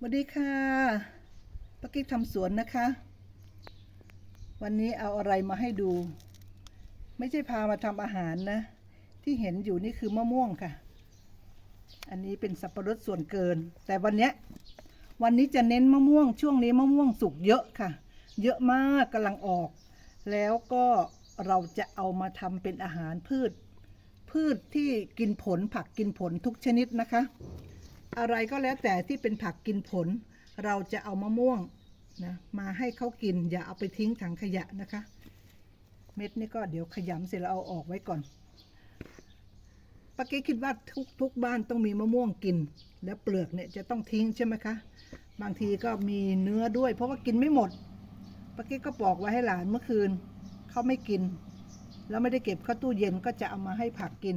สวัสดีค่ะป้ากิ๊กทำสวนนะคะ วันนี้เอาอะไรมาให้ดู ไม่ใช่พามาทำอาหารนะ ที่เห็นอยู่นี่คือมะม่วงค่ะ อันนี้เป็นสับปะรดส่วนเกิน แต่วันเนี้ยวันนี้จะเน้นมะม่วง ช่วงนี้มะม่วงสุกเยอะค่ะ เยอะมากกำลังออก แล้วก็เราจะเอามาทำเป็นอาหารพืช พืชที่กินผลผักกินผลทุกชนิดนะคะ อะไรก็แล้วแต่ที่เป็นผักกินผล เราจะเอามะม่วงนะมาให้เขากิน อย่าเอาไปทิ้งถังขยะนะคะ เม็ดนี่ก็เดี๋ยวขยำเสร็จแล้วเอาออกไว้ก่อนป้าเก๊คิดว่าทุกทุกบ้านต้องมีมะม่วงกิน แล้วเปลือกเนี่ยจะต้องทิ้งใช่ไหมคะ บางทีก็มีเนื้อด้วย เพราะว่ากินไม่หมดป้าเก๊ก็บอกไว้ให้หลานเมื่อคืนเขาไม่กิน แล้วไม่ได้เก็บเข้าตู้เย็นก็จะเอามาให้ผักกิน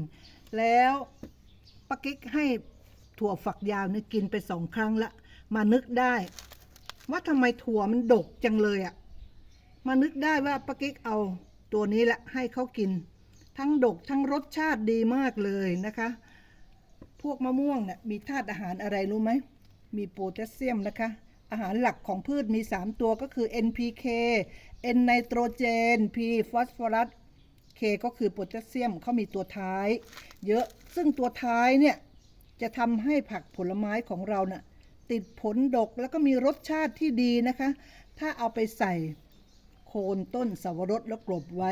แล้วป้ากิ๊กให้ ถั่วฝักยาวเนี่ยกินไปสองครั้งละ มานึกได้ ว่าทำไมถั่วมันดกจังเลยอะ่ะ มานึกได้ว่าป้ากิ๊กเอาตัวนี้แหละให้เขากิน ทั้งดกทั้งรสชาติดีมากเลยนะคะ พวกมะม่วงเนี่ยมีธาตุอาหารอะไรรู้ไหม มีโพแทสเซียมนะคะ อาหารหลักของพืชมี 3 ตัวก็คือ NPK N ไนโตรเจน P ฟอสฟอรัส K ก็คือโพแทสเซียมเขามีตัวท้าย เยอะซึ่งตัวท้ายเนี่ย จะทำให้ผักผลไม้ของเราน่ะติดผลดกแล้วก็มีรสชาติที่ดีนะคะ ถ้าเอาไปใส่โคนต้นสวรสแล้วกลบไว้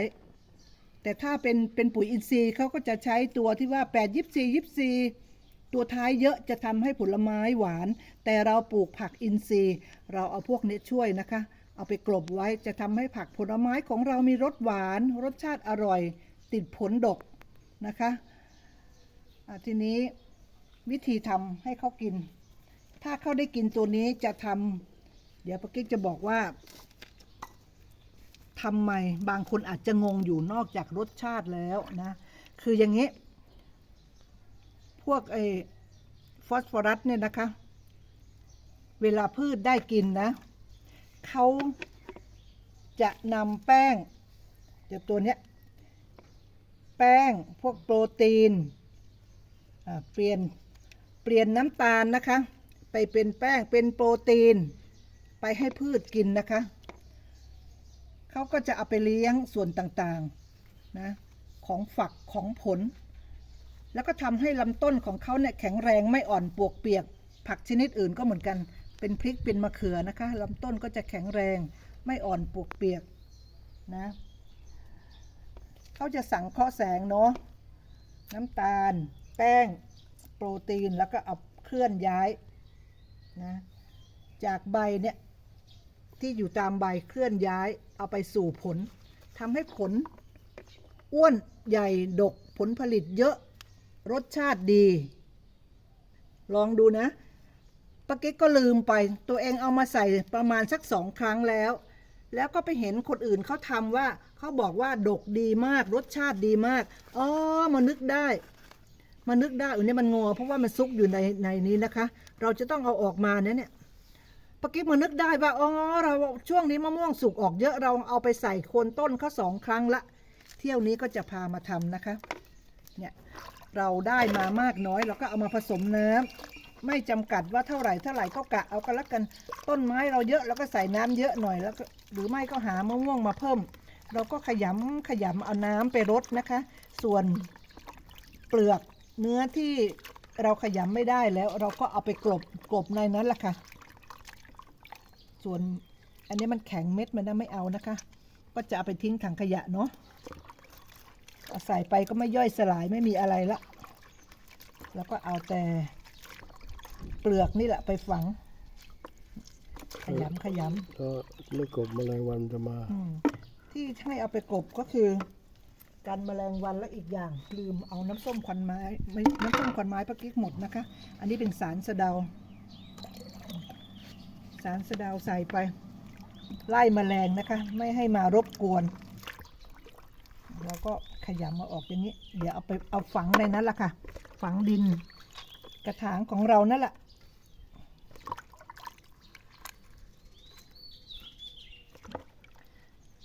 แต่ถ้าเป็นเป็นปุ๋ยอินทรีย์เขาก็จะใช้ตัวที่ว่า8ยิบซียิบซีตัวท้ายเยอะจะทำให้ผลไม้หวาน แต่เราปลูกผักอินทรีย์ เราเอาพวกนี้ช่วยนะคะ เอาไปกลบไว้จะทำให้ผักผลไม้ของเรามีรสหวาน รสชาติอร่อย ติดผลดกนะคะะทีนี้ วิธีทำให้เขากิน ถ้าเขาได้กินตัวนี้จะทำเดี๋ยวปากิ๊กจะบอกว่าทำไมบางคนอาจจะงงอยู่นอกจากรสชาติแล้วนะ คืออย่างนี้ พวกไอ้ฟอสฟอรัสเนี่ยนะคะ เวลาพืชได้กินนะเขาจะนำแป้งเดี๋ยวตัวเนี้ยแป้งพวกโปรตีนเปลี่ยน เปลี่ยนน้ำตาลนะคะ ไปเป็นแป้งเป็นโปรตีน ไปให้พืชกินนะคะเขาก็จะเอาไปเลี้ยงส่วนต่างๆนะของฝักของผล แล้วก็ทำให้ลำต้นของเขาเนี่ยแข็งแรงไม่อ่อนปวกเปียก ผักชนิดอื่นก็เหมือนกัน เป็นพริกเป็นมะเขือนะคะลำต้นก็จะแข็งแรงไม่อ่อนปวกเปียกนะเขาจะสังเคราะห์แสงเนาะน้ำตาล แป้ง โปรตีนแล้วก็เอาเคลื่อนย้ายนะจากใบเนี่ยที่อยู่ตามใบเคลื่อนย้ายเอาไปสู่ผลทำให้ผลอ้วนใหญ่ดกผลผลิตเยอะรสชาติดี ลองดูนะปาเก๊กก็ลืมไป ตัวเองเอามาใส่ประมาณสักสองครั้งแล้ว แล้วก็ไปเห็นคนอื่นเขาทำว่าเขาบอกว่าดกดีมาก รสชาติดีมากอ๋อมานึกได้ มานึกได้อันนี้มันงอ เพราะว่ามันซุกอยู่ในในนี้นะคะ เราจะต้องเอาออกมาเนี่ยเนี่ยปกิ๊กมานึกได้ว่าอ๋อเราช่วงนี้มะม่วงสุกออกเยอะเราเอาไปใส่โคนต้นเขาสองครั้งละ เที่ยวนี้ก็จะพามาทำนะคะ เนี่ยเราได้มามากน้อยเราก็เอามาผสมน้ำไม่จำกัดว่าเท่าไหร่เท่าไหร่ก็กะเอากันละกันต้นไม้เราเยอะเราก็ใส่น้ำเยอะหน่อยแล้วหรือไม่ก็หามะม่วงมาเพิ่ม เราก็ขยำขยำเอาน้ำไปรดนะคะ ส่วนเปลือก เนื้อที่เราขยำไม่ได้แล้ว เราก็เอาไปกลบกลบในนั้นแหละค่ะ ส่วนอันนี้มันแข็งเม็ดมันนะไม่เอานะคะ ก็จะเอาไปทิ้งถังขยะเนาะเอาใส่ไปก็ไม่ย่อยสลายไม่มีอะไรละ แล้วก็เอาแต่เปลือกนี่แหละไปฝัง ขยำขยำถ้าไม่กบแมลงวันจะมาอืมที่ให้เอาไปกบก็คือ การแมลงวันและอีกอย่างลืมเอาน้ำส้มควันไม้ไม่น้ำส้มควันไม้ปะกิ๊กหมดนะคะ อันนี้เป็นสารสะเดา สารสะเดาใส่ไป ไล่แมลงนะคะ ไม่ให้มารบกวน แล้วก็ขยำมาออกอย่างนี้ เดี๋ยวเอาไปเอาฝังในนั้นละค่ะ ฝังดิน กระถางของเรานั่นแหละ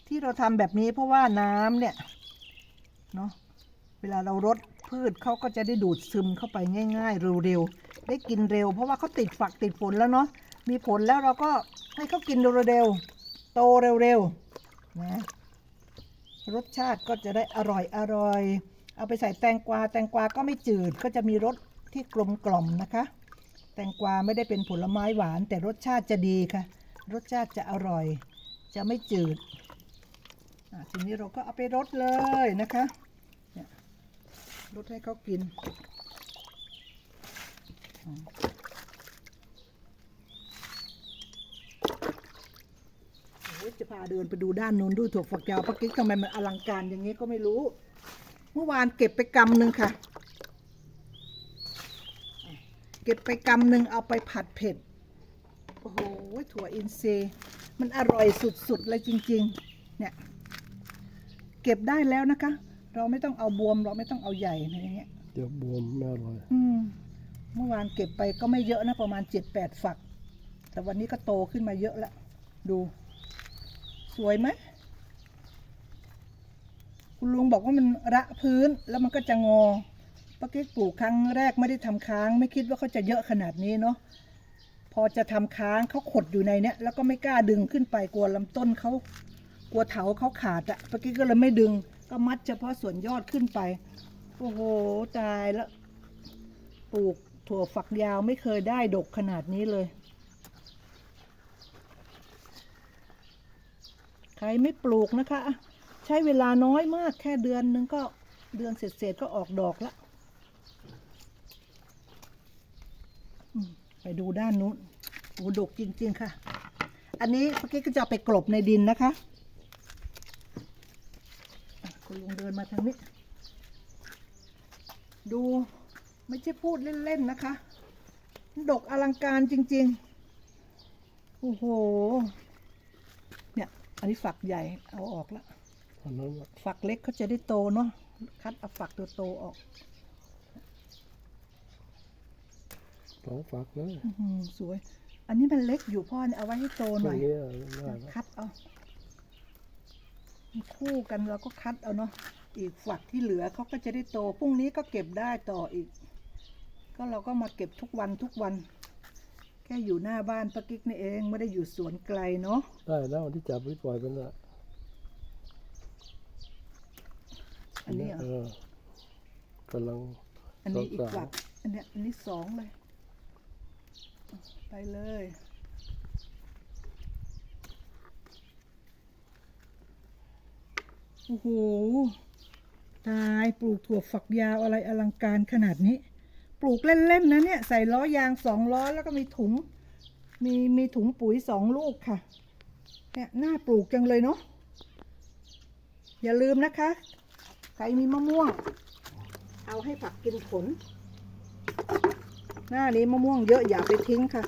ที่เราทำแบบนี้เพราะว่าน้ำเนี่ย เนาะเวลาเรารดพืชเขาก็จะได้ดูดซึมเข้าไปง่าย ๆ เร็วๆได้กินเร็ว เพราะว่าเขาติดฝักติดฝนแล้วเนาะมีผลแล้วเราก็ให้เขากินเร็วๆโตเร็วๆนะรสชาติก็จะได้อร่อยอร่อย เอาไปใส่แตงกวา แตงกวาก็ไม่จืดก็จะมีรสที่กลมกล่อมนะคะ แตงกวาไม่ได้เป็นผลไม้หวาน แต่รสชาติจะดีค่ะ รสชาติจะอร่อย จะไม่จืดทีนี้เราก็เอาไปรดเลยนะคะ รดให้เขากิน จะพาเดินไปดูด้านนู้นดูถั่วฝักยาวปักกิ๊กทำไมมันอลังการอย่างนี้ก็ไม่รู้ เมื่อวานเก็บไปกำหนึ่งค่ะ เก็บไปกำหนึ่งเอาไปผัดเผ็ด โอ้โห ถั่วอินทรีย์มันอร่อยสุดๆเลยจริง ๆ เนี่ย เก็บได้แล้วนะคะ เราไม่ต้องเอาบวม เราไม่ต้องเอาใหญ่อะไรอย่างเงี้ยเดี๋ยวบวมไม่อร่อยอืมเมื่อวานเก็บไปก็ไม่เยอะนะประมาณเจ็ดแปดฝัก แต่วันนี้ก็โตขึ้นมาเยอะแล้วดู สวยไหมคุณลุงบอกว่ามันระพื้นแล้วมันก็จะงอป้ากิ๊กปลูกครั้งแรกไม่ได้ทำค้าง ไม่คิดว่าเขาจะเยอะขนาดนี้เนาะพอจะทำค้างเขาขดอยู่ในเนี้ยแล้วก็ไม่กล้าดึงขึ้นไปกลัวลำต้นเขากลัวเถาเขาขาดอะป้ากิ๊กก็เลยไม่ดึง ก็มัดเฉพาะส่วนยอดขึ้นไป โอ้โห ตายแล้ว ปลูกถั่วฝักยาวไม่เคยได้ดกขนาดนี้เลย ใครไม่ปลูกนะคะ ใช้เวลาน้อยมากแค่เดือนนึงก็เดือนเศษๆก็ออกดอกล้วอืมไปดูด้านนู้นโอ้ดกจริง ๆ ค่ะ อันนี้เมื่อกี้ก็จะไปกลบในดินนะคะ คุณลุงเดินมาทางนี้ ดูไม่ใช่พูดเล่น ๆ นะคะ ดกอลังการจริง ๆ โอ้โห เนี่ย อันนี้ฝักใหญ่เอาออกแล้วอันนั้นน่ะฝักเล็กเขาจะได้โตเนาะคัดเอาฝักตัวโตออกสองฝักนะอื้อหือสวย อันนี้มันเล็กอยู่พ่อเนี่ยเอาไว้ให้โตตหรน่งอยนี้ได้แล้วคัดเอามัน คู่กันเราก็คัดเอาเนาะอีกฝักที่เหลือเขาก็จะได้โตพรุ่งนี้ก็เก็บได้ต่ออีก ก็เราก็มาเก็บทุกวันทุกวัน แค่อยู่หน้าบ้านปะกิ๊กนี่เองไม่ได้อยู่สวนไกลเนาะได้แล้วที่จับไว้ปล่อยเป็นละอันนี้เหรเอออกำลังอันนี้อีกสองสามฝักอันเนี้ยอันนี้สองเลย ไปเลย โอ้โห ตายปลูกถั่วฝักยาวอะไรอลังการขนาดนี้ ปลูกเล่นๆนะเนี่ย ใส่ล้อยางสองล้อแล้วก็มีถุง มีมีถุงปุ๋ยสองลูกค่ะ เนี่ยน่าปลูกจังเลยเนาะ อย่าลืมนะคะ ใครมีมะม่วง เอาให้ผักกินผล หน้านี้มะม่วงเยอะอย่าไปทิ้งค่ะ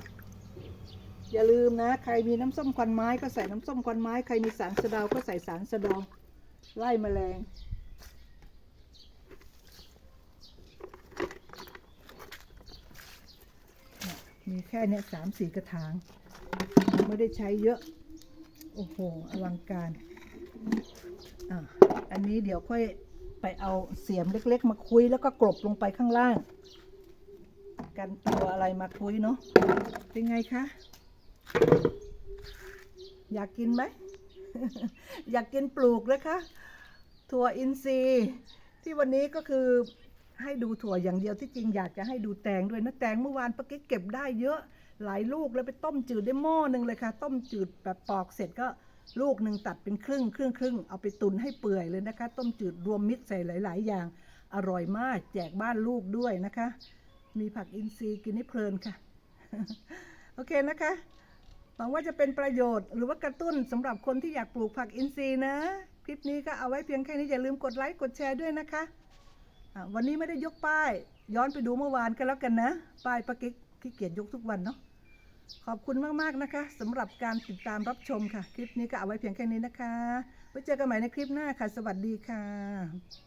อย่าลืมนะ ใครมีน้ำส้มควันไม้ก็ใส่น้ำส้มควันไม้ ใครมีสารสะเดาก็ใส่สารสะเดา ไล่แมลง มีแค่เนี้ยสามสี่กระถาง ไม่ได้ใช้เยอะ โอ้โห อลังการ อะ อันนี้เดี๋ยวค่อยไปเอาเสียมเล็ก ๆ มาคุยแล้วก็กลบลงไปข้างล่าง กันตัวอะไรมาคุยเนาะ เป็นไงคะ อยากกินไหม อยากกินปลูกนะคะถั่วอินทรีย์ ที่วันนี้ก็คือให้ดูถั่วอย่างเดียวที่จริงอยากจะให้ดูแตงด้วยนะแตงเมื่อวานปะกิ๊กเก็บได้เยอะหลายลูกแล้วไปต้มจืดได้หม้อหนึ่งเลยค่ะ ต้มจืดแบบปอกเสร็จก็ลูกหนึ่งตัดเป็นครึ่งครึ่งครึ่งเอาไปตุนให้เปื่อยเลยนะคะ ต้มจืดรวมมิตรใส่หลาย ๆ อย่าง อร่อยมากแจกบ้านลูกด้วยนะคะ มีผักอินทรีย์กินให้เพลินค่ะ โอเคนะคะ หวังว่าจะเป็นประโยชน์หรือว่ากระตุ้นสำหรับคนที่อยากปลูกผักอินทรีย์นะ คลิปนี้ก็เอาไว้เพียงแค่นี้ อย่าลืมกดไลค์กดแชร์ด้วยนะคะะวันนี้ไม่ได้ยกป้าย ย้อนไปดูเมื่อวานกันแล้วกันนะ ป้ายปะกิกขี้เกียจยกทุกวันเนาะขอบคุณมาก ๆ นะคะสำหรับการติดตามรับชมค่ะ คลิปนี้ก็เอาไว้เพียงแค่นี้นะคะไว้เจอกันใหม่ในคลิปหน้าค่ะ สวัสดีค่ะ